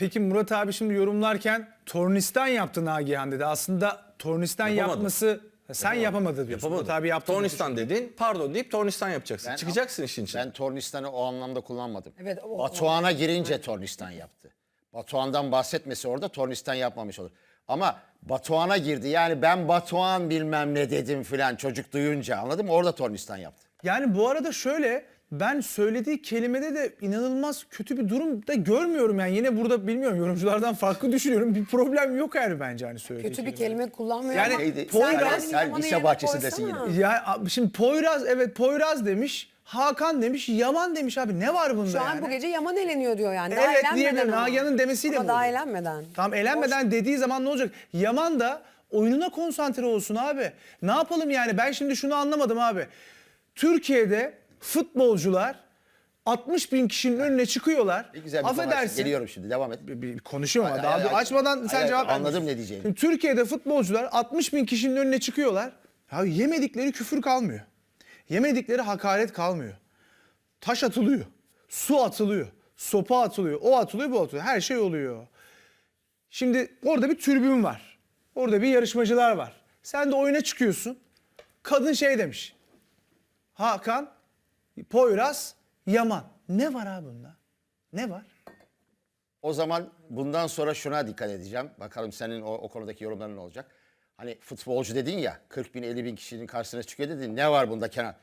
Peki Murat abi şimdi yorumlarken tornistan yaptı Nagihan dedi. Aslında tornistan yapması sen yapamadı diyorsun. Yapamadı. Murat abi yaptı. Tornistan dedin, pardon deyip Tornistan yapacaksın. Ben- Çıkacaksın işin içine. Ben Tornistan'ı o anlamda kullanmadım. Evet, o- Batuhan'a girince Tornistan yaptı. Batuhan'dan bahsetmesi orada Tornistan yapmamış olur. Ama Batuhan'a girdi. Yani ben Batuhan bilmem ne dedim filan çocuk duyunca anladın mı? Orada Tornistan yaptı. Yani bu arada şöyle ben söylediği kelimede de inanılmaz kötü bir durum da görmüyorum yani yine burada bilmiyorum yorumculardan farklı düşünüyorum bir problem yok yani bence hani söylediği Kötü bir kelime kullanmıyor Yani ama Neydi? Poyraz- sen Sen lise bahçesindesin koysana. yine. Ya a- şimdi Poyraz evet Poyraz demiş Hakan demiş Yaman demiş abi ne var bunda Şu an yani? bu gece Yaman eleniyor diyor yani. Daha Evet, elenmeden diyebilirim. ama. Nagihan'ın demesiyle Ama mi daha oluyor? elenmeden. Tamam elenmeden dediği zaman ne olacak? Yaman da oyununa konsantre olsun abi. Ne yapalım yani? Ben şimdi şunu anlamadım abi. Türkiye'de futbolcular 60 bin kişinin önüne çıkıyorlar. Ne güzel bir konu. Affedersin. Geliyorum şimdi devam et. Bir, bir konuşuyorum ama daha ay, açmadan sen ay, cevap ver. anladım ne diyeceğini. Şimdi Türkiye'de futbolcular 60 bin kişinin önüne çıkıyorlar. Ya yemedikleri küfür kalmıyor. Yemedikleri hakaret kalmıyor. Taş atılıyor. Su atılıyor. Sopa atılıyor. O atılıyor bu atılıyor. Her şey oluyor. Şimdi orada bir tribün var. Orada bir yarışmacılar var. Sen de oyuna çıkıyorsun. Kadın şey demiş. Hakan, Poyraz, Yaman. Ne var abi bunda? Ne var? O zaman bundan sonra şuna dikkat edeceğim. Bakalım senin o, o konudaki yorumların ne olacak? Hani futbolcu dedin ya 40 bin 50 bin kişinin karşısına çıkıyor dedin. Ne var bunda Kenan?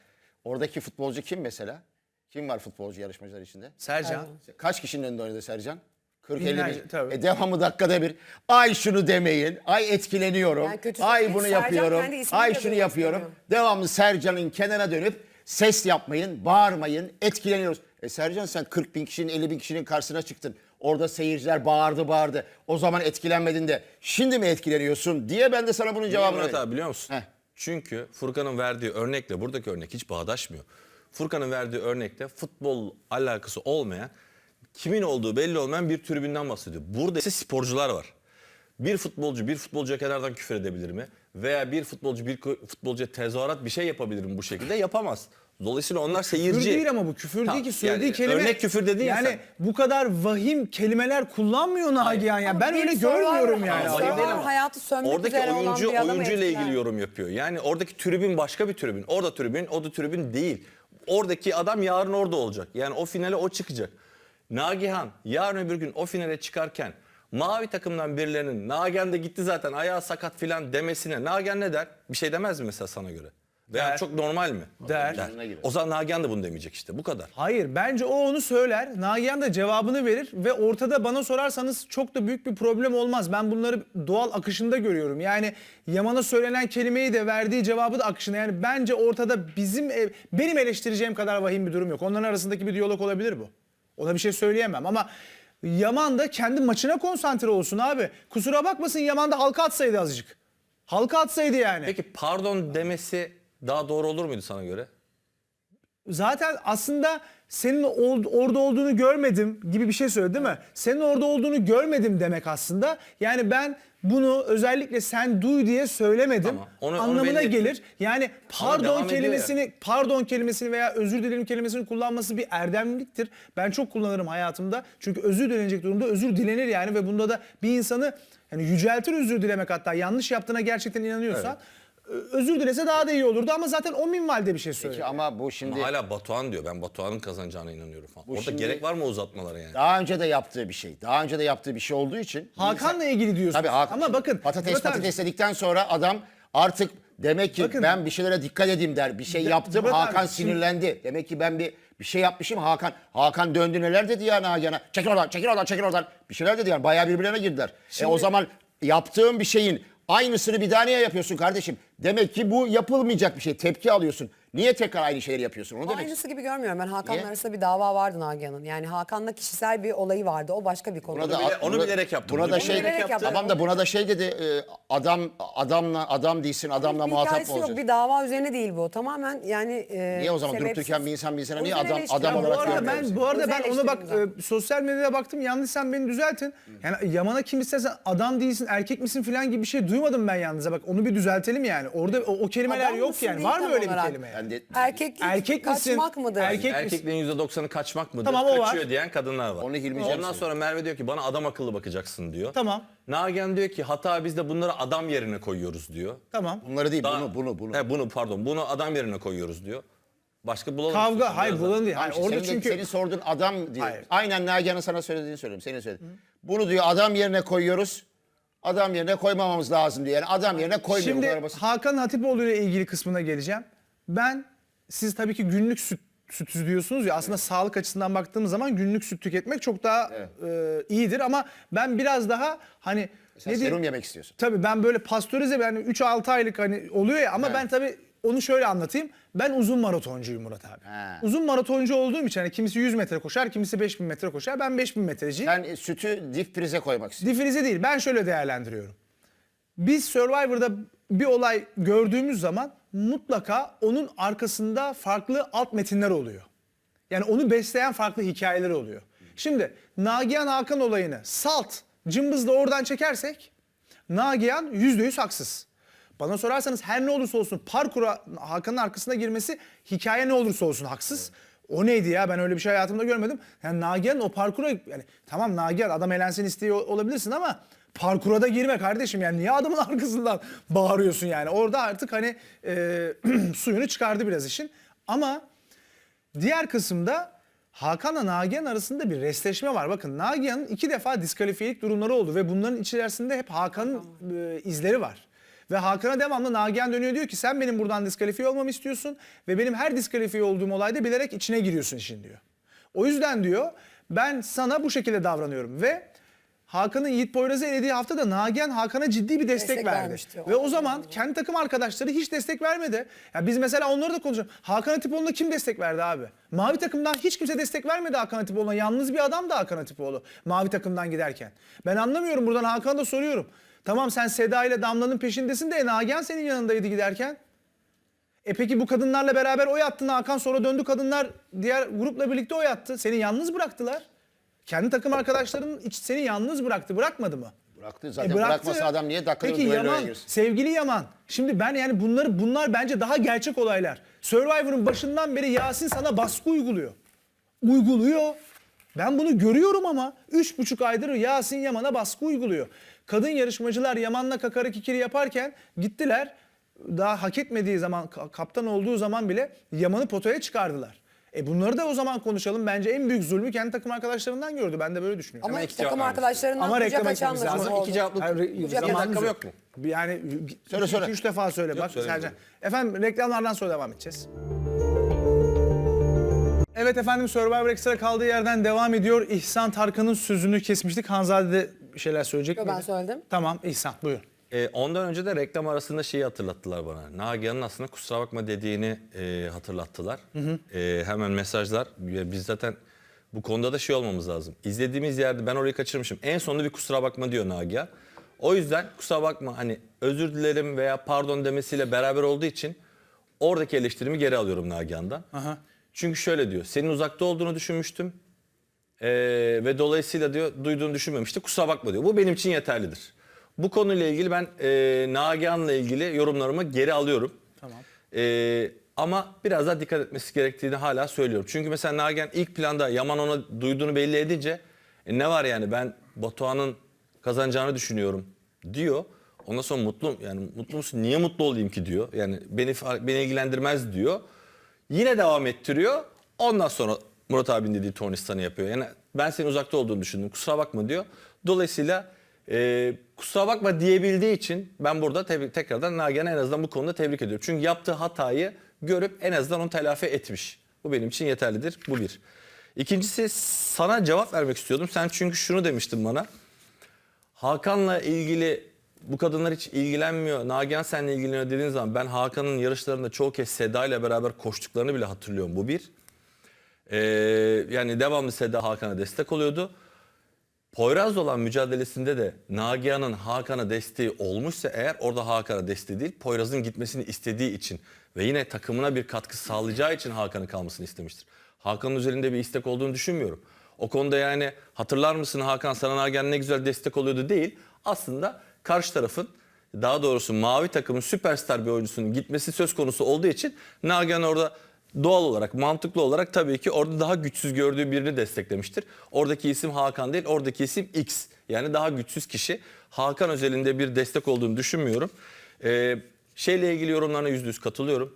Oradaki futbolcu kim mesela? Kim var futbolcu yarışmacılar içinde? Sercan. Kaç kişinin önünde oynadı Sercan? 40 50 Binlerce, bin. tabii. E devamı dakikada bir. Ay şunu demeyin. Ay etkileniyorum. Yani kötü ay bunu Sercan yapıyorum. kendi ismini Ay de şunu duymak yapıyorum. istemiyor. Devamlı Sercan'ın kenara dönüp ses yapmayın, bağırmayın, etkileniyoruz. E Sercan sen 40 bin kişinin 50 bin kişinin karşısına çıktın. Orada seyirciler bağırdı bağırdı. O zaman etkilenmedin de şimdi mi etkileniyorsun diye ben de sana bunun cevabını Murat vereyim. abi biliyor musun? Heh. Çünkü Furkan'ın verdiği örnekle buradaki örnek hiç bağdaşmıyor. Furkan'ın verdiği örnekte futbol alakası olmayan, kimin olduğu belli olmayan bir tribünden bahsediyor. Burada ise sporcular var. Bir futbolcu bir futbolcuya kenardan küfür edebilir mi? Veya bir futbolcu bir futbolcuya tezahürat bir şey yapabilir mi bu şekilde? Yapamaz. Dolayısıyla onlar seyirci. Küfür değil ama bu küfür Tamam, değil ki söylediği yani kelime. Örnek küfür dedin ya Yani sen. bu kadar vahim kelimeler kullanmıyor Nagihan ya. Ben Bir öyle soru var, görmüyorum yani. ama Survivor değil ama hayatı sönmek Oradaki üzere olan oyuncu oyuncuyla etkiler. ilgili yorum yapıyor. Yani oradaki tribün başka bir tribün. Orada tribün, o da tribün değil. Oradaki adam yarın orada olacak. Yani o finale o çıkacak. Nagihan yarın öbür gün o finale çıkarken mavi takımdan birilerinin Nagihan da gitti zaten ayağı sakat filan demesine Nagihan ne der? Bir şey demez mi mesela sana göre? Veya Der. çok normal mi? Der. O zaman Nagihan da bunu demeyecek işte bu kadar. Hayır bence o onu söyler. Nagihan da cevabını verir ve ortada bana sorarsanız çok da büyük bir problem olmaz. Ben bunları doğal akışında görüyorum. Yani Yaman'a söylenen kelimeyi de verdiği cevabı da akışında. Yani bence ortada bizim ev- benim eleştireceğim kadar vahim bir durum yok. Onların arasındaki bir diyalog olabilir bu. Ona bir şey söyleyemem ama Yaman da kendi maçına konsantre olsun abi. Kusura bakmasın Yaman da halka atsaydı azıcık. Halka atsaydı yani. Peki pardon demesi daha doğru olur muydu sana göre? zaten aslında senin ol- orada olduğunu görmedim gibi bir şey söyledi değil mi? Senin orada olduğunu görmedim demek aslında. Yani ben bunu özellikle sen duy diye söylemedim. Tamam, onu- onu anlamına belli gelir. Yani Ama devam pardon ediyor kelimesini pardon kelimesini veya özür dilerim kelimesini kullanması bir erdemliktir. Ben çok kullanırım hayatımda. Çünkü özür dilenecek durumda özür dilenir yani ve bunda da bir insanı yani yüceltir özür dilemek hatta yanlış yaptığına gerçekten inanıyorsan özür dilese daha da iyi olurdu ama zaten o minvalde bir şey söyledi. Peki ama bu şimdi Ama hala Batuhan diyor. Ben Batuhan'ın kazanacağına inanıyorum falan. Orada şimdi- gerek var mı uzatmalara yani? daha önce de yaptığı bir şey. Daha önce de yaptığı bir şey olduğu için. Hakan'la ilgili diyorsun. Tabii Hakan. Ama bakın patates Murat abi- patates dedikten sonra adam artık demek ki Bakın- ben bir şeylere dikkat edeyim der. Bir şey Ya, yaptım Murat abi, Hakan şimdi- sinirlendi. Demek ki ben bir bir şey yapmışım Hakan. Hakan döndü neler dedi ya Nagihan'a. Çekil oradan, çekil oradan, çekil oradan. Bir şeyler dedi yani bayağı birbirlerine girdiler. E o zaman yaptığın bir şeyin aynısını bir daha niye yapıyorsun kardeşim? Demek ki bu yapılmayacak bir şey. Tepki alıyorsun. Niye tekrar aynı şeyleri yapıyorsun? Onu demek Aynısı gibi görmüyorum. Ben Hakan'la Niye? arasında bir dava vardı Nagihan'ın. Yani Hakan'la kişisel bir olayı vardı. O başka bir konu. Buna da, bile- onu bilerek yaptı. Buna Bunu da bilerek şey yaptı. tamam da buna da şey dedi e, adam adamla adam değilsin adamla bir muhatap hikayesi mı yok. Bir dava üzerine değil bu. Tamamen yani e, Niye o zaman durup sebepsiz. dururken bir insan bir insana niye Özel adam eleştiri. adam Ya bu olarak arada ben bu arada Özel ben ona bak eleştirimden. e, sosyal medyada baktım yanlışsam beni düzeltin. Yani Yaman'a kim istersen adam değilsin erkek misin falan gibi bir şey duymadım ben yalnız. Bak onu bir düzeltelim yani. Orada o, o kelimeler Adam yok mısın yani. değil Var mı tam öyle bir olarak. kelime? Yani? Yani de Erkeklik Erkek misin? kaçmak mıdır? Erkek- Erkeklerin %90'ı kaçmak mıdır? Tamam, o var. Kaçıyor diyen kadınlar var. Onu Hilmi Ondan sonra Merve diyor ki bana adam akıllı bakacaksın diyor. Tamam. Nagihan diyor ki hata biz de bunları adam yerine koyuyoruz diyor. Tamam. bunları değil Daha- bunu bunu bunu. He, bunu pardon bunu adam yerine koyuyoruz diyor. Başka bulalım. Kavga. istiyorsan Hayır biraz da. bulan değil. Hayır, orada senin, de- çünkü senin sorduğun adam diyor. Hayır. Aynen Nagihan'ın sana söylediğini söylüyorum. Senin söylediğin. Bunu diyor adam yerine koyuyoruz. Adam yerine koymamamız lazım diyor. Yani adam yerine koymuyor. bu Şimdi kadar basit. Hakan Hatipoğlu ile ilgili kısmına geleceğim. Ben siz tabii ki günlük süt sütüz diyorsunuz ya aslında sağlık açısından baktığımız zaman günlük süt tüketmek çok daha e, iyidir ama ben biraz daha hani Sen ne diyeyim- serum yemek istiyorsun. Tabii ben böyle pastörize yani 3-6 aylık hani oluyor ya ama Evet. ben tabii onu şöyle anlatayım. Ben uzun maratoncuyum Murat abi. He. Uzun maratoncu olduğum için hani kimisi 100 metre koşar, kimisi 5000 metre koşar. Ben 5000 metreciyim. Sen e, sütü dip prize koymak istiyorsun. Difrize değil. Ben şöyle değerlendiriyorum. Biz Survivor'da bir olay gördüğümüz zaman mutlaka onun arkasında farklı alt metinler oluyor. Yani onu besleyen farklı hikayeler oluyor. Şimdi Nagihan Hakan olayını salt, cımbızla oradan çekersek Nagihan %100 haksız. Bana sorarsanız her ne olursa olsun parkura Hakan'ın arkasına girmesi hikaye ne olursa olsun haksız. O neydi ya ben öyle bir şey hayatımda görmedim. Yani Nagihan o parkura yani tamam Nagihan adam eğlensin istiyor olabilirsin ama parkura da girme kardeşim yani niye adamın arkasından bağırıyorsun yani. Orada artık hani e, suyunu çıkardı biraz işin. Ama Diğer kısımda Hakan'la Nagihan arasında bir restleşme var. Bakın Nagihan'ın iki defa diskalifiyelik durumları oldu ve bunların içerisinde hep Hakan'ın e, izleri var. Ve Hakan'a devamlı Nagihan dönüyor diyor ki sen benim buradan diskalifiye olmamı istiyorsun ve benim her diskalifiye olduğum olayda bilerek içine giriyorsun işin diyor. O yüzden diyor ben sana bu şekilde davranıyorum ve Hakan'ın Yiğit Poyraz'ı elediği haftada Nagihan Hakan'a ciddi bir destek, Destek verdi. Ve o zaman kendi takım arkadaşları hiç destek vermedi. Ya biz mesela onları da konuşalım. Hakan Atipoğlu'na kim destek verdi abi? Mavi takımdan hiç kimse destek vermedi Hakan Atipoğlu'na. Yalnız bir adam da Hakan Atipoğlu. Mavi takımdan giderken. Ben anlamıyorum buradan Hakan'a da soruyorum. Tamam sen Seda ile Damla'nın peşindesin de e, Nagihan senin yanındaydı giderken. E peki bu kadınlarla beraber oy attın Hakan sonra döndü kadınlar diğer grupla birlikte oy attı. Seni yalnız bıraktılar. Kendi takım arkadaşların iç- seni yalnız bıraktı bırakmadı mı? Bıraktı zaten E bıraktı. bırakmasa adam niye dakika Peki Yaman, girsin? sevgili Yaman. Şimdi ben yani bunları bunlar bence daha gerçek olaylar. Survivor'ın başından beri Yasin sana baskı uyguluyor. Uyguluyor. Ben bunu görüyorum ama üç buçuk aydır Yasin Yaman'a baskı uyguluyor. Kadın yarışmacılar Yaman'la kakara kikiri yaparken gittiler. Daha hak etmediği zaman, ka- kaptan olduğu zaman bile Yaman'ı potaya çıkardılar. E bunları da o zaman konuşalım. Bence en büyük zulmü kendi takım arkadaşlarından gördü. Ben de böyle düşünüyorum. Ama iki takım cevap arkadaşlarından Ama kucak reklama açan gitmemiz da lazım. oldu. İki cevaplık Hayır, zamanımız dakika yok mu? Yani Söyle, söyle. iki, üç defa söyle bak söyle, Sercan. Efendim reklamlardan sonra devam edeceğiz. Evet efendim Survivor Extra kaldığı yerden devam ediyor. İhsan Tarkan'ın sözünü kesmiştik. Hanzade de bir şeyler söyleyecek Yo, miydi? ben söyledim. Tamam İhsan buyur. E, ondan önce de reklam arasında şeyi hatırlattılar bana. Nagihan'ın aslında kusura bakma dediğini e, hatırlattılar. E, hemen mesajlar. Ya Biz zaten bu konuda da şey olmamız lazım. İzlediğimiz yerde ben orayı kaçırmışım. En sonunda bir kusura bakma diyor Nagihan. O yüzden kusura bakma hani özür dilerim veya pardon demesiyle beraber olduğu için oradaki eleştirimi geri alıyorum Nagihan'dan. Aha. Çünkü şöyle diyor. Senin uzakta olduğunu düşünmüştüm. Ee, ve dolayısıyla diyor duyduğunu düşünmemişti. Kusura bakma diyor. Bu benim için yeterlidir. Bu konuyla ilgili ben e, Nagihan'la ilgili yorumlarımı geri alıyorum. Tamam. Ee, ama biraz daha dikkat etmesi gerektiğini hala söylüyorum. Çünkü mesela Nagihan ilk planda Yaman ona duyduğunu belli edince "E, ne var yani ben Batuhan'ın kazanacağını düşünüyorum diyor. Ondan sonra mutlu yani mutlu musun? Niye mutlu olayım ki diyor. Yani beni beni ilgilendirmez diyor. Yine devam ettiriyor. Ondan sonra Murat abinin dediği tornistanı yapıyor. Yani ben senin uzakta olduğunu düşündüm. Kusura bakma diyor. Dolayısıyla e, kusura bakma diyebildiği için ben burada tebrik, tekrardan Nagihan'ı en azından bu konuda tebrik ediyorum. Çünkü yaptığı hatayı görüp en azından onu telafi etmiş. Bu benim için yeterlidir. Bu bir. İkincisi sana cevap vermek istiyordum. Sen çünkü şunu demiştin bana. Hakan'la ilgili bu kadınlar hiç ilgilenmiyor. Nagihan seninle ilgileniyor dediğin zaman ben Hakan'ın yarışlarında çoğu kez Seda ile beraber koştuklarını bile hatırlıyorum. Bu bir. Ee, yani devamlı Seda Hakan'a destek oluyordu. Poyraz'la olan mücadelesinde de Nagihan'ın Hakan'a desteği olmuşsa eğer orada Hakan'a desteği değil Poyraz'ın gitmesini istediği için ve yine takımına bir katkı sağlayacağı için Hakan'ın kalmasını istemiştir. Hakan'ın üzerinde bir istek olduğunu düşünmüyorum. O konuda yani hatırlar mısın Hakan sana Nagihan ne güzel destek oluyordu değil. Aslında karşı tarafın daha doğrusu mavi takımın süperstar bir oyuncusunun gitmesi söz konusu olduğu için Nagihan orada doğal olarak, mantıklı olarak tabii ki orada daha güçsüz gördüğü birini desteklemiştir. Oradaki isim Hakan değil, oradaki isim X. Yani daha güçsüz kişi. Hakan özelinde bir destek olduğunu düşünmüyorum. Ee, şeyle ilgili yorumlarına yüzde yüz katılıyorum.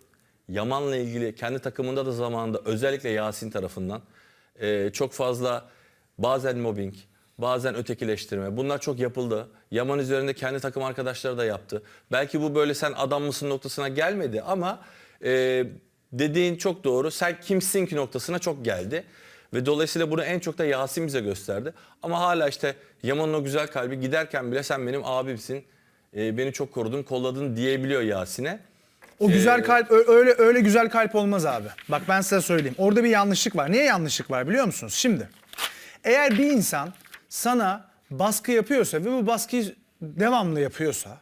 Yaman'la ilgili kendi takımında da zamanında özellikle Yasin tarafından e, çok fazla bazen mobbing, bazen ötekileştirme bunlar çok yapıldı. Yaman üzerinde kendi takım arkadaşları da yaptı. Belki bu böyle sen adam mısın noktasına gelmedi ama e, dediğin çok doğru. Sen kimsin ki noktasına çok geldi. Ve dolayısıyla bunu en çok da Yasin bize gösterdi. Ama hala işte Yaman'ın o güzel kalbi giderken bile sen benim abimsin, e, beni çok korudun, kolladın diyebiliyor Yasin'e. O güzel kalp ö- öyle öyle güzel kalp olmaz abi. Bak ben size söyleyeyim. Orada bir yanlışlık var. Niye yanlışlık var biliyor musunuz? Şimdi eğer bir insan sana baskı yapıyorsa ve bu baskıyı devamlı yapıyorsa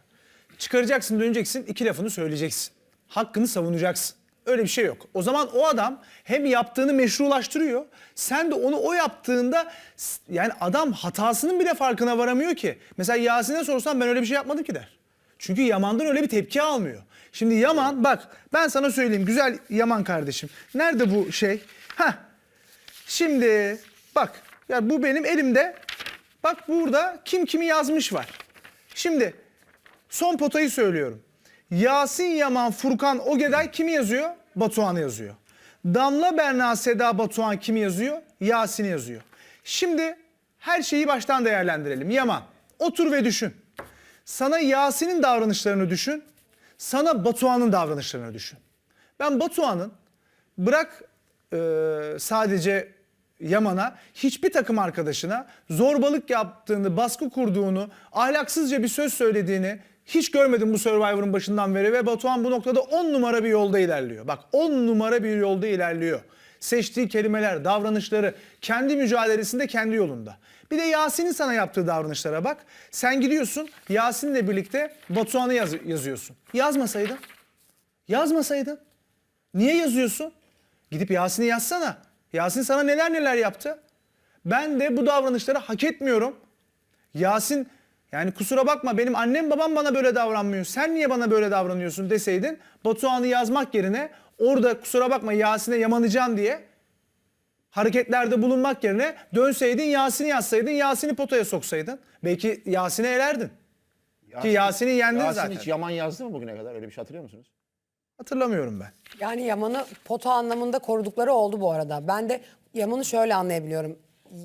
çıkaracaksın döneceksin iki lafını söyleyeceksin. Hakkını savunacaksın. Öyle bir şey yok. O zaman o adam hem yaptığını meşrulaştırıyor. Sen de onu o yaptığında yani adam hatasının bile farkına varamıyor ki. Mesela Yasin'e sorsan ben öyle bir şey yapmadım ki der. Çünkü Yaman'dan öyle bir tepki almıyor. Şimdi Yaman bak ben sana söyleyeyim güzel Yaman kardeşim. Nerede bu şey? Heh. Şimdi bak ya bu benim elimde. Bak burada kim kimi yazmış var. Şimdi son potayı söylüyorum. Yasin Yaman Furkan Ogeday kimi yazıyor? Batuhan'ı yazıyor. Damla Berna Seda Batuhan kimi yazıyor? Yasin'i yazıyor. Şimdi her şeyi baştan değerlendirelim. Yaman otur ve düşün. Sana Yasin'in davranışlarını düşün. Sana Batuhan'ın davranışlarını düşün. Ben Batuhan'ın bırak e, sadece Yaman'a hiçbir takım arkadaşına zorbalık yaptığını, baskı kurduğunu, ahlaksızca bir söz söylediğini hiç görmedim bu Survivor'ın başından beri ve Batuhan bu noktada 10 numara bir yolda ilerliyor. Bak 10 numara bir yolda ilerliyor. Seçtiği kelimeler, davranışları, kendi mücadelesinde kendi yolunda. Bir de Yasin'in sana yaptığı davranışlara bak. Sen gidiyorsun Yasin'le birlikte Batuhan'ı yaz- yazıyorsun. Yazmasaydın. Yazmasaydın. Niye yazıyorsun? Gidip Yasin'i yazsana. Yasin sana neler neler yaptı. Ben de bu davranışları hak etmiyorum. Yasin yani kusura bakma benim annem babam bana böyle davranmıyor. Sen niye bana böyle davranıyorsun deseydin Batuhan'ı yazmak yerine orada kusura bakma Yasin'e yamanacağım diye hareketlerde bulunmak yerine dönseydin Yasin'i yazsaydın Yasin'i potaya soksaydın. Belki Yasin'e elerdin. Ki Yasin'i yendin Yasin zaten. hiç Yaman yazdı mı bugüne kadar? Öyle bir şey hatırlıyor musunuz? Hatırlamıyorum ben. Yani Yaman'ı pota anlamında korudukları oldu bu arada. Ben de Yaman'ı şöyle anlayabiliyorum.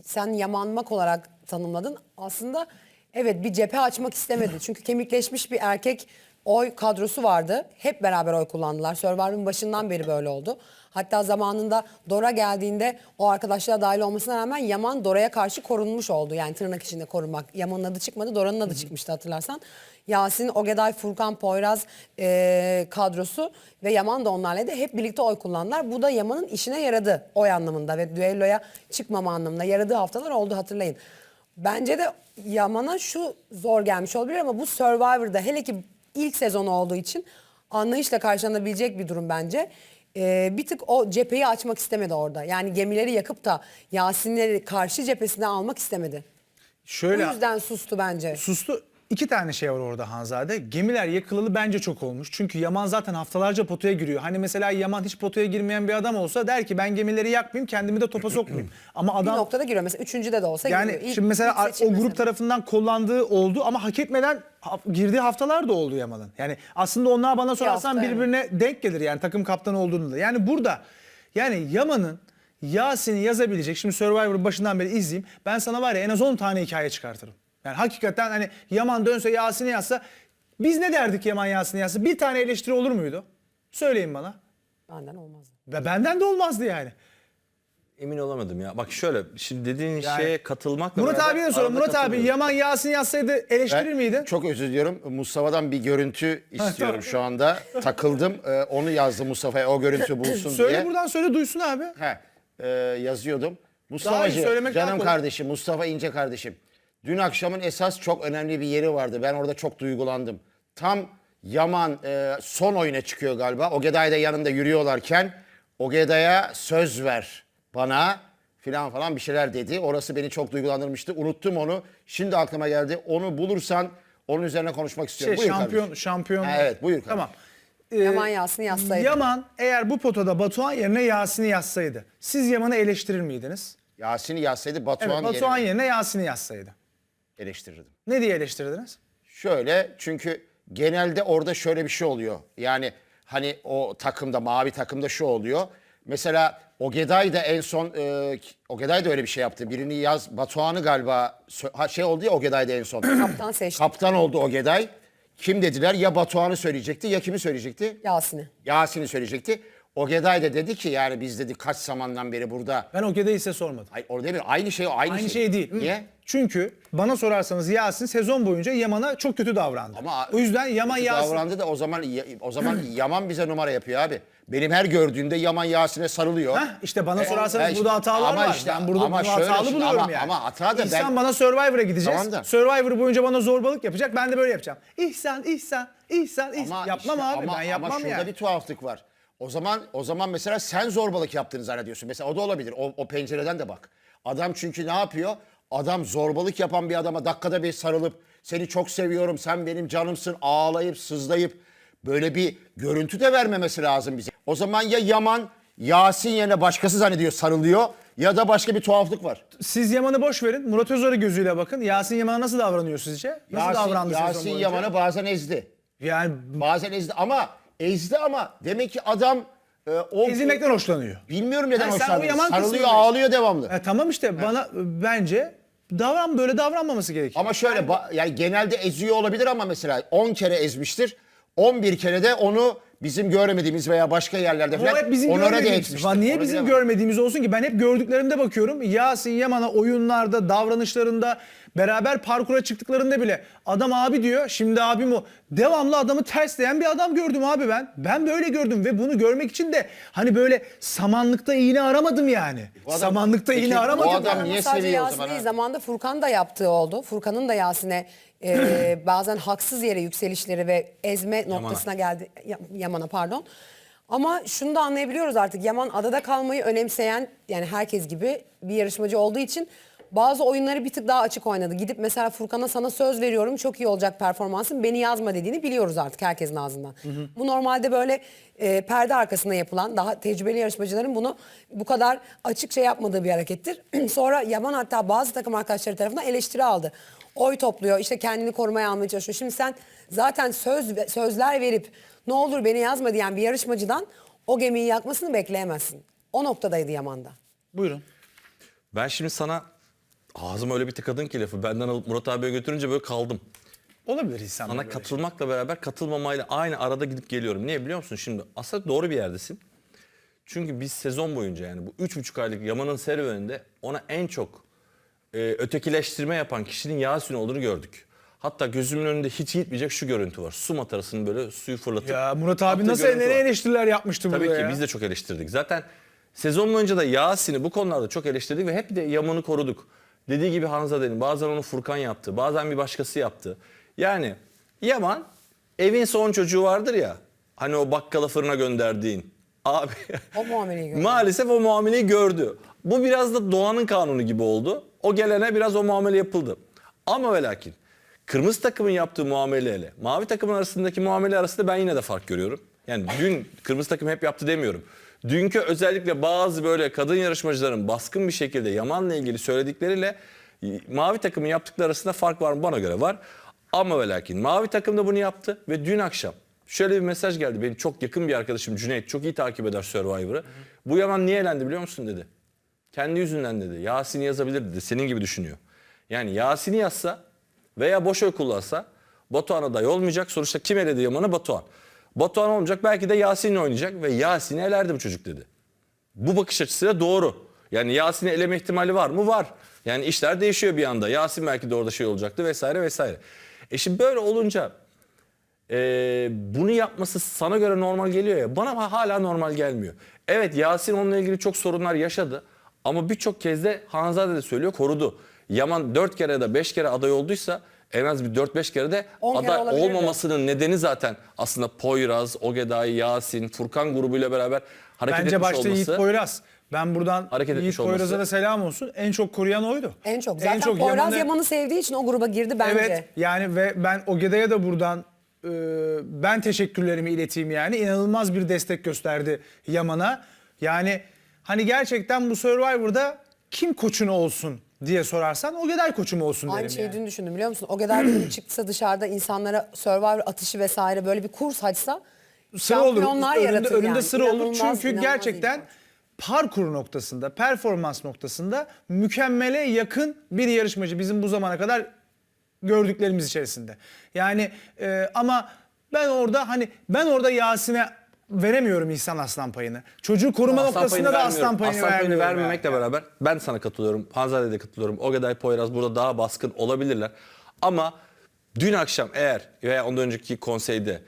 Sen yamanmak olarak tanımladın. Aslında evet bir cephe açmak istemedi. Çünkü kemikleşmiş bir erkek oy kadrosu vardı. Hep beraber oy kullandılar. Survivor'ın başından beri böyle oldu. Hatta zamanında Dora geldiğinde o arkadaşlara dahil olmasına rağmen Yaman Dora'ya karşı korunmuş oldu. Yani tırnak içinde korunmak. Yaman'ın adı çıkmadı, Dora'nın adı çıkmıştı hatırlarsan. Yasin, Ogeday, Furkan, Poyraz eee, kadrosu ve Yaman da onlarla da hep birlikte oy kullandılar. Bu da Yaman'ın işine yaradı oy anlamında ve düelloya çıkmama anlamında yaradığı haftalar oldu hatırlayın. Bence de Yaman'a şu zor gelmiş olabilir ama bu Survivor'da hele ki ilk sezonu olduğu için anlayışla karşılanabilecek bir durum bence. Ee, bir tık o cepheyi açmak istemedi orada. Yani gemileri yakıp da Yasinleri karşı cephesine almak istemedi. Şöyle Bu yüzden sustu bence. Sustu. İki tane şey var orada Hanzade. Gemiler yakılalı bence çok olmuş. Çünkü Yaman zaten haftalarca potaya giriyor. Hani mesela Yaman hiç potaya girmeyen bir adam olsa der ki ben gemileri yakmayayım kendimi de topa sokmayayım. Ama Bir adam noktada giriyor. Mesela üçüncüde de olsa yani giriyor. İlk- şimdi mesela ilk o grup tarafından kullandığı oldu ama hak etmeden girdiği haftalar da oldu Yaman'ın. Yani aslında onlar bana sorarsan hafta, birbirine denk gelir yani takım kaptanı olduğunu da. Yani burada yani Yaman'ın Yasin'i yazabilecek şimdi Survivor'ın başından beri izleyeyim. Ben sana var ya en az 10 tane hikaye çıkartırım. Yani hakikaten hani Yaman dönse Yasin'i yazsa biz ne derdik Yaman Yasin'i yazsa? Bir tane eleştiri olur muydu? Söyleyin bana. Benden olmaz. Ve benden de olmazdı yani. Emin olamadım ya. Bak şöyle şimdi dediğin Yani- şeye katılmakla Murat beraber abiye soralım. arada Murat abi katılıyorum. Yaman Yasin yazsaydı eleştirir Ben miydin? Çok özür diliyorum. Mustafa'dan bir görüntü istiyorum şu anda. Takıldım. Ee, onu yazdım Mustafa'ya o görüntü bulsun Söyle diye. buradan söyle duysun abi. He, e, yazıyordum. Daha iyi Mustafa'cı, söylemek daha canım kardeşim, Mustafa İnce kardeşim. Dün akşamın esas çok önemli bir yeri vardı. Ben orada çok duygulandım. Tam Yaman e, son oyuna çıkıyor galiba. Ogeday da yanında yürüyorlarken Ogeday'a söz ver bana filan falan bir şeyler dedi. Orası beni çok duygulandırmıştı. Unuttum onu. Şimdi aklıma geldi. Onu bulursan Onun üzerine konuşmak istiyorum. Şey, Buyur şampiyon kardeşim. şampiyon. Ha, evet, buyur kardeşim. Tamam. Ee, Yaman Yasin'i yazsaydı. Yaman eğer bu potada Batuhan yerine Yasin'i yazsaydı siz Yaman'ı eleştirir miydiniz? Yasin'i yazsaydı Evet, Batuhan, Batuhan yerine yerine Yasin'i yazsaydı. Eleştirirdim. Ne diye eleştirdiniz? Şöyle çünkü genelde orada şöyle bir şey oluyor. Yani hani o takımda mavi takımda şu oluyor. Mesela Ogeday da en son e, Ogeday da öyle bir şey yaptı. Birini yaz Batuhan'ı galiba ha, şey oldu ya Ogeday da en son. Kaptan seçti. Kaptan oldu Ogeday. Kim dediler? Ya Batuhan'ı söyleyecekti ya kimi söyleyecekti? Yasin'i. Yasin'i söyleyecekti. Ogeday da dedi ki yani biz dedi kaç zamandan beri burada. Ben o gedeyi size sormadım. Ay, orada değil mi? Aynı şey aynı, Aynı şey değil. Hı. Niye? Çünkü bana sorarsanız Yasin sezon boyunca Yaman'a çok kötü davrandı. Ama o yüzden Yaman kötü Yasin davrandı da o zaman o zaman Yaman bize numara yapıyor abi. Benim her gördüğümde Yaman Yasin'e sarılıyor. Heh, işte bana E, sorarsanız e, burada hatalar ama var. işte- ben burada ama şöyle hatalı şimdi- buluyorum ama- yani. ama hata da ben- İhsan bana Survivor'a gideceğiz. Tamam da- Survivor boyunca bana zorbalık yapacak. Ben de böyle yapacağım. İhsan, İhsan, İhsan, İhsan. Yapmam işte- abi ama, ben yapmam ama şurada yani. bir tuhaflık var. O zaman o zaman mesela sen zorbalık yaptığını zannediyorsun. Mesela o da olabilir. O, o pencereden de bak. Adam çünkü ne yapıyor? Adam zorbalık yapan bir adama dakikada bir sarılıp seni çok seviyorum, sen benim canımsın ağlayıp sızlayıp böyle bir görüntü de vermemesi lazım bize. O zaman ya Yaman Yasin yerine başkası zannediyor sarılıyor ya da başka bir tuhaflık var. Siz Yaman'ı boş verin. Murat Özarı gözüyle bakın. Yasin Yaman'a nasıl davranıyor sizce? Nasıl Yasin, davrandı Yasin? Yaman'ı bazen ezdi. Yani Bazen ezdi ama ezdi ama demek ki adam e, o ezilmekten hoşlanıyor. Bilmiyorum neden hoşlanmıyor. Yaman Sarılıyor, ağlıyor devamlı. E, tamam işte bana bence davran böyle davranmaması gerekiyor. Ama şöyle ba- yani genelde eziyor olabilir ama mesela 10 kere ezmiştir. 11 kere de onu bizim görmediğimiz veya başka yerlerde O falan hep bizim onlara da görmediğimiz. etmiştir. Lan Niye Onu bizim bilemem. görmediğimiz olsun ki? Ben hep gördüklerimde bakıyorum. Yasin Yaman'a oyunlarda, davranışlarında, beraber parkura çıktıklarında bile adam abi diyor. Şimdi abim o. Devamlı adamı tersleyen bir adam gördüm abi ben. Ben böyle gördüm ve bunu görmek için de hani böyle samanlıkta iğne aramadım yani. Bu adam- samanlıkta Peki, iğne bu aramadım. adam Ama niye sadece seviyor o Yasin zaman değil, ha? zamanda Furkan da yaptığı oldu. Furkan'ın da Yasin'e e, bazen haksız yere yükselişleri ve ezme noktasına geldi. Ya- Yaman'a pardon. Ama şunu da anlayabiliyoruz artık. Yaman adada kalmayı önemseyen yani herkes gibi bir yarışmacı olduğu için bazı oyunları bir tık daha açık oynadı. Gidip mesela Furkan'a sana söz veriyorum çok iyi olacak performansın beni yazma dediğini biliyoruz artık herkesin ağzından. Bu normalde böyle e, perde arkasında yapılan daha tecrübeli yarışmacıların bunu bu kadar açıkça yapmadığı bir harekettir. Sonra Yaman hatta bazı takım arkadaşları tarafından eleştiri aldı. Oy topluyor işte kendini korumaya almaya çalışıyor. Şimdi sen zaten söz sözler verip ne olur beni yazma diyen bir yarışmacıdan o gemiyi yakmasını bekleyemezsin. O noktadaydı Yaman'da. Buyurun. Ben şimdi sana ağzıma öyle bir tıkadın ki lafı benden alıp Murat abiye götürünce böyle kaldım. Olabilir İhsan. Sana böyle katılmakla beraber katılmamayla aynı arada gidip geliyorum. Niye biliyor musun? Şimdi aslında doğru bir yerdesin. Çünkü biz sezon boyunca yani bu üç buçuk aylık Yaman'ın serüveninde ona en çok e, ötekileştirme yapan kişinin Yasin olduğunu gördük. Hatta gözümün önünde hiç gitmeyecek şu görüntü var. Su matarasını böyle suyu fırlatıp... Ya Murat abi attığı nasıl görüntü nereye var. eleştiriler yapmıştı Tabii burada ki ya. biz de çok eleştirdik. Zaten sezon boyunca da Yasin'i bu konularda çok eleştirdik ve hep de Yaman'ı koruduk. Dediği gibi Hanzade'nin bazen onu Furkan yaptı, bazen bir başkası yaptı. Yani Yaman evin son çocuğu vardır ya. Hani o bakkala fırına gönderdiğin. Abi O muameleyi gördü. maalesef o muameleyi gördü. Bu biraz da doğanın kanunu gibi oldu. O gelene biraz o muamele yapıldı. Ama ve lakin kırmızı takımın yaptığı muameleyle mavi takımın arasındaki muamele arasında ben yine de fark görüyorum. Yani dün kırmızı takım hep yaptı demiyorum. Dünkü özellikle bazı böyle kadın yarışmacıların baskın bir şekilde Yaman'la ilgili söyledikleriyle mavi takımın yaptıkları arasında fark var mı? Bana göre var. Ama ve lakin mavi takım da bunu yaptı ve dün akşam şöyle bir mesaj geldi. Benim çok yakın bir arkadaşım Cüneyt çok iyi takip eder Survivor'ı. Bu Yaman niye elendi biliyor musun dedi. Kendi yüzünden dedi. Yasin'i yazabilir dedi. Senin gibi düşünüyor. Yani Yasin'i yazsa veya boş oy kullansa Batuhan aday olmayacak. Sonuçta kim eledi Yaman'ı? Batuhan. Batuhan olmayacak. Belki de Yasin'le oynayacak ve Yasin'i elerdi bu çocuk dedi. Bu bakış açısı da doğru. Yani Yasin'i eleme ihtimali var mı? Var. Yani işler değişiyor bir anda. Yasin belki de orada şey olacaktı vesaire vesaire. E şimdi böyle olunca e, bunu yapması sana göre normal geliyor ya. Bana hala normal gelmiyor. Evet Yasin onunla ilgili çok sorunlar yaşadı. Ama birçok kez de Hanzade de söylüyor korudu. Yaman 4 kere de 5 kere aday olduysa en az bir 4-5 kere de On kere aday olabilirdi. olmamasının nedeni zaten aslında Poyraz, Ogeday, Yasin, Furkan grubuyla beraber hareket Bence etmiş başta olması. Yiğit Poyraz. Ben buradan Hareket Yiğit etmiş olması. Poyraz'a da selam olsun. En çok koruyan oydu. En çok. Zaten Poyraz Yaman'ı- Yaman'ı sevdiği için o gruba girdi bence. Evet yani ve ben Ogeda'ya da buradan e, ben teşekkürlerimi ileteyim yani. İnanılmaz bir destek gösterdi Yaman'a. Yani hani gerçekten bu Survivor'da kim koçun olsun diye sorarsan Ogeday koçum olsun Aynı derim şeyi yani. dün düşündüm biliyor musun? O kadar çıksa dışarıda insanlara Survivor atışı vesaire böyle bir kurs açsa sıra olur. şampiyonlar Önünde, yaratır önünde yani. sıra olur. İnanılmaz, Çünkü inanılmaz gerçekten parkur noktasında, performans noktasında mükemmele yakın bir yarışmacı bizim bu zamana kadar gördüklerimiz içerisinde. Yani e, ama ben orada hani ben orada Yasin'e veremiyorum İhsan Aslan payını. Çocuğu koruma Aslan noktasında da payını aslan payını Aslan payını vermiyorum. vermemekle yani. beraber ben sana katılıyorum. Hanzade de katılıyorum. Ogeday Poyraz burada daha baskın olabilirler. Ama dün akşam eğer veya ondan önceki konseyde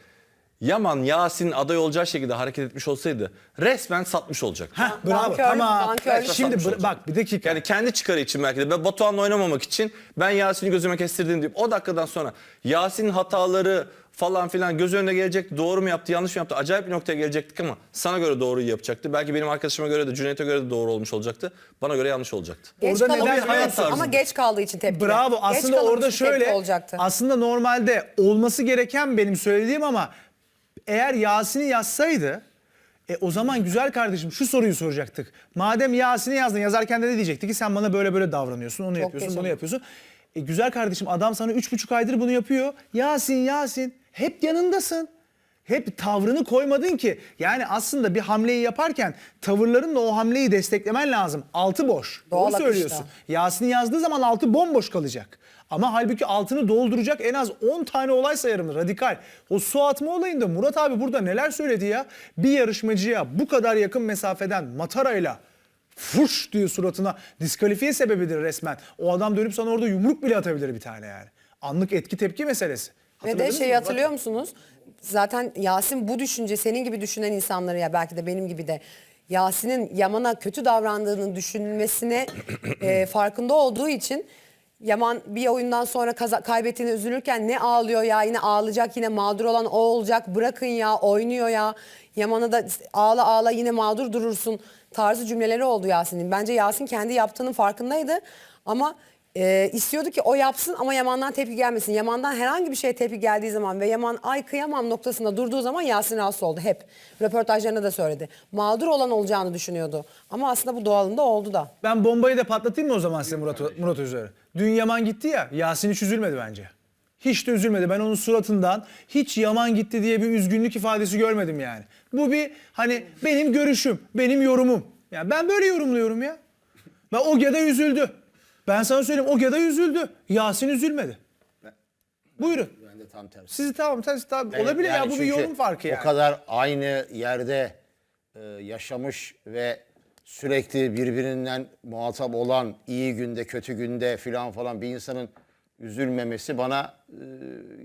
Yaman Yasin aday olacağı şekilde hareket etmiş olsaydı resmen satmış olacaktı. Heh, bravo Nankör- tamam. nankörlük Şimdi yapmış bır- olacak. bak bir dakika. Yani kendi çıkarı için belki de ben Batuhan'la oynamamak için ben Yasin'i gözüme kestirdim deyip o dakikadan sonra Yasin'in hataları falan filan göz önüne gelecekti. Doğru mu yaptı, yanlış mı yaptı? Acayip bir noktaya gelecektik ama sana göre doğruyu yapacaktı. Belki benim arkadaşıma göre de Cüneyt'e göre de doğru olmuş olacaktı. Bana göre yanlış olacaktı. Geç Orada kalamadı neden biliyor hayat tarzı Ama geç kaldığı için tepki. Bravo. Aslında orada şöyle olacaktı. aslında normalde olması gereken benim söylediğim ama eğer Yasin'i yazsaydı e, o zaman güzel kardeşim şu soruyu soracaktık. Madem Yasin'i yazdın yazarken de ne diyecekti ki sen bana böyle böyle davranıyorsun, onu yapıyorsun, geç bunu yapıyorsun. E, güzel kardeşim adam sana üç buçuk aydır bunu yapıyor. Yasin, Yasin hep yanındasın. Hep tavrını koymadın ki. Yani aslında bir hamleyi yaparken tavırlarınla o hamleyi desteklemen lazım. Altı boş. Doğal Doğru akışta. söylüyorsun. Yasin'i yazdığı zaman altı bomboş kalacak. Ama halbuki altını dolduracak en az 10 tane olay sayarım radikal. O su atma olayında Murat abi burada neler söyledi ya? Bir yarışmacıya bu kadar yakın mesafeden matarayla fuş diye suratına diskalifiye sebebidir resmen. O adam dönüp sana orada yumruk bile atabilir bir tane yani. Anlık etki tepki meselesi. Ve de şeyi hatırlıyor musunuz? Zaten Yasin bu düşünce senin gibi düşünen insanları ya belki de benim gibi de Yasin'in Yaman'a kötü davrandığını düşünmesine e, farkında olduğu için Yaman bir oyundan sonra kaza- kaybettiğine üzülürken ne ağlıyor ya yine ağlayacak yine mağdur olan o olacak bırakın ya oynuyor ya Yaman'a da ağla ağla yine mağdur durursun tarzı cümleleri oldu Yasin'in. Bence Yasin kendi yaptığının farkındaydı ama e, istiyordu ki o yapsın ama Yaman'dan tepki gelmesin. Yaman'dan herhangi bir şeye tepki geldiği zaman ve Yaman ay kıyamam noktasında durduğu zaman Yasin rahatsız oldu hep. Röportajlarında da söyledi. Mağdur olan olacağını düşünüyordu. Ama aslında bu doğalında oldu da. Ben bombayı da patlatayım mı o zaman size Murat, Murat Özer'e? Dün Yaman gitti ya, Yasin hiç üzülmedi bence. Hiç de üzülmedi. Ben onun suratından hiç Yaman gitti diye bir üzgünlük ifadesi görmedim yani. Bu bir hani benim görüşüm, benim yorumum. Yani ben böyle yorumluyorum ya. Ve Ogeda üzüldü. Ben sana söyleyeyim Ogeda üzüldü. Yasin üzülmedi. Buyurun. Ben de tam tersi. Sizi tamam, siz tamam. Evet, olabilir yani ya bu bir yorum farkı yani. O kadar aynı yerde e, yaşamış ve sürekli birbirinden muhatap olan iyi günde kötü günde filan falan bir insanın üzülmemesi bana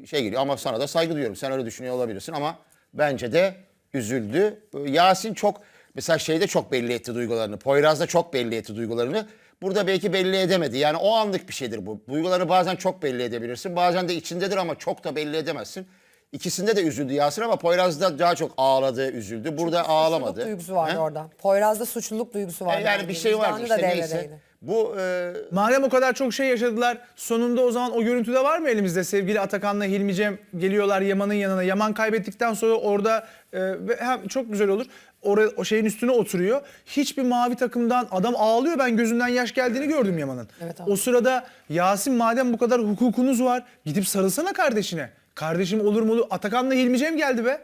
e, şey geliyor. Ama sana da saygı duyuyorum. Sen öyle düşünüyor olabilirsin ama bence de üzüldü. E, Yasin çok mesela şeyde çok belli etti duygularını. Poyraz'da çok belli etti duygularını. Burada belki belli edemedi. Yani o anlık bir şeydir bu. Duyguları bazen çok belli edebilirsin. Bazen de içindedir ama çok da belli edemezsin. İkisinde de üzüldü Yasin ama Poyraz'da daha çok ağladı, üzüldü. Burada ağlamadı. Suçluluk duygusu vardı He? orada. Poyraz'da suçluluk duygusu vardı. E, Yani bir şey vardı işte neyse. Bu e, Madem o kadar çok şey yaşadılar sonunda o zaman o görüntüde var mı elimizde? Sevgili Atakan'la Hilmi Cem geliyorlar Yaman'ın yanına. Yaman kaybettikten sonra orada e, hem çok güzel olur. Oraya, o şeyin üstüne oturuyor. Hiçbir mavi takımdan adam ağlıyor. Ben gözünden yaş geldiğini gördüm Yaman'ın. Evet abi. o sırada Yasin madem bu kadar hukukunuz var gidip sarılsana kardeşine. Kardeşim olur mu olur. Atakan'la Hilmi Cem geldi be.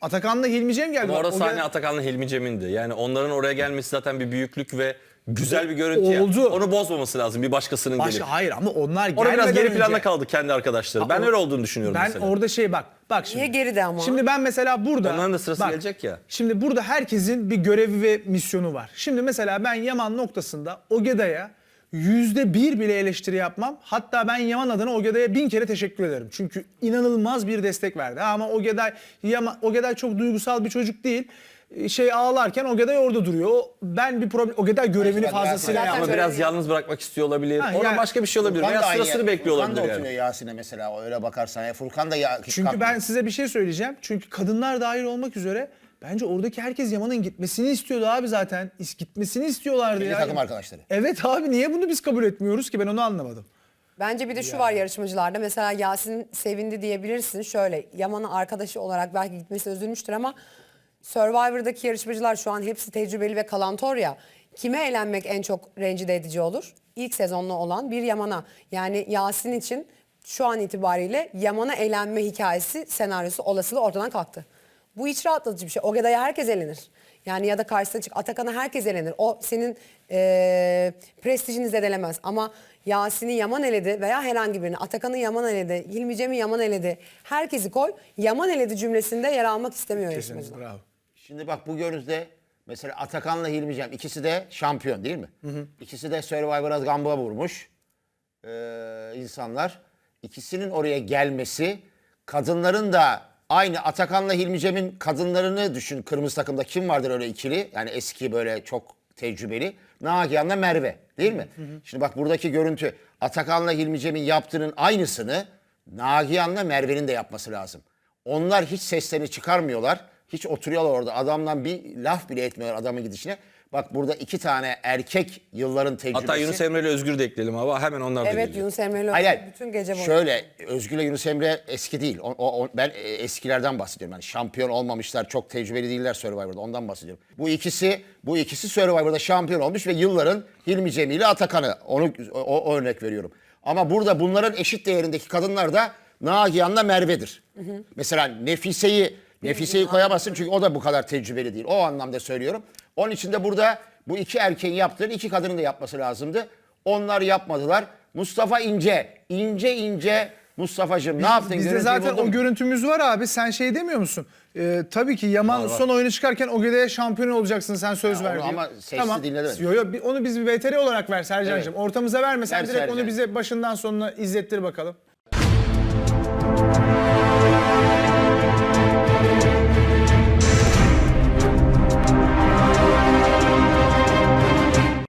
Atakan'la Hilmi Cem geldi. Ama Bak, orada sahne gel- Atakan'la Hilmi Cem'indi. Yani onların oraya gelmesi zaten bir büyüklük ve güzel bir görüntü ya. Oldu. Onu bozmaması lazım bir başkasının Başka, gelip. hayır ama onlar Orada biraz geri planda önce- kaldı kendi arkadaşları. Ben o- öyle olduğunu düşünüyorum Ben mesela. orada şey bak. Bak şimdi. Niye geride ama? Şimdi ben mesela burada. Onların da sırası gelecek ya. Şimdi burada herkesin bir görevi ve misyonu var. Şimdi mesela ben Yaman noktasında Ogeda'ya yüzde bir bile eleştiri yapmam. Hatta ben Yaman adına Ogeda'ya bin kere teşekkür ederim. Çünkü inanılmaz bir destek verdi. Ama Ogeday, Yaman, Ogeday çok duygusal bir çocuk değil. Şey ağlarken Ogeday orada duruyor. Ben bir problem... Ogeday görevini Zaten fazlasıyla Ama yaptı. böyle- biraz yalnız bırakmak istiyor olabilir. Ha, Oradan yani- başka bir şey olabilir. Furkan Veya da sırasını bekliyor Furkan da olabilir oturuyor yani. Yasin'e mesela öyle bakarsan. Yani Furkan da ya, Çünkü ben size bir şey söyleyeceğim. Çünkü kadınlar dahil olmak üzere Bence oradaki herkes Yaman'ın gitmesini istiyordu abi zaten. İs- Gitmesini istiyorlardı Milli ya. takım arkadaşları. Evet abi niye bunu biz kabul etmiyoruz ki ben onu anlamadım. Bence bir de şu var yarışmacılarda. Mesela Yasin sevindi diyebilirsin. Şöyle Yaman'ın arkadaşı olarak belki gitmesi üzülmüştür ama Survivor'daki yarışmacılar şu an hepsi tecrübeli ve kalantor ya. Kime eğlenmek en çok rencide edici olur? İlk sezonlu olan bir Yaman'a. Yani Yasin için şu an itibariyle Yaman'a eğlenme hikayesi, senaryosu, olasılığı ortadan kalktı. Bu hiç rahatlatıcı bir şey. Ogeda'ya herkes elenir. Yani ya da karşısına çık Atakan'a herkes elenir. O senin eee prestijini zedelemez. Ama Yasin'i Yaman eledi veya herhangi birini. Atakan'ı Yaman eledi, Hilmi Cem'i Yaman eledi. Herkesi koy. Yaman eledi cümlesinde yer almak istemiyor Kesinlikle yarışmacılar. bravo. Şimdi bak bu görüntüde mesela Atakan'la Hilmi Cem ikisi de şampiyon değil mi? İkisi de Survivor'a gamba vurmuş ee, insanlar. İkisinin oraya gelmesi kadınların da aynı Atakan'la Hilmi Cem'in kadınlarını düşün. Kırmızı takımda kim vardır öyle ikili? Yani eski böyle çok tecrübeli. Nagihan'la Merve değil mi? Şimdi bak buradaki görüntü Atakan'la Hilmi Cem'in yaptığının aynısını Nagihan'la Merve'nin de yapması lazım. Onlar hiç seslerini çıkarmıyorlar. Hiç oturuyorlar orada. Adamdan bir laf bile etmiyorlar adamın gidişine. Bak burada iki tane erkek yılların tecrübesi. Hatta Yunus Emre ile Özgür de ekleyelim ama hemen onlar da Evet geliyor. Yunus Emre'yle Hayır, hayır. bütün gece boyunca. Şöyle Özgür'le Yunus Emre eski değil. O, o- o- ben e, eskilerden bahsediyorum. Yani şampiyon olmamışlar, çok tecrübeli değiller Survivor'da. Ondan bahsediyorum. Bu ikisi bu ikisi Survivor'da şampiyon olmuş ve yılların Hilmi Cemil ile Atakan'ı onu o, o örnek veriyorum. Ama burada bunların eşit değerindeki kadınlar da Nagihan'la Merve'dir. Mesela Nefise'yi Nefise'yi koyamazsın çünkü o da bu kadar tecrübeli değil. O anlamda söylüyorum. Onun için de burada bu iki erkeğin yaptığını iki kadının da yapması lazımdı. Onlar yapmadılar. Mustafa İnce, ince ince Mustafa'cığım ne yaptın? Bizde Görüntüyü zaten buldun o mu? görüntümüz var abi. Sen şey demiyor musun? Ee, tabii ki Yaman son oyunu çıkarken Ogeda'ya şampiyon olacaksın sen söz Ya ver onu diyor. ama sesli dinledim. Yo, yo, onu biz bir VTR olarak ver Sercan'cığım. Ortamıza verme sen Ver direkt Sercan. onu bize başından sonuna izlettir bakalım.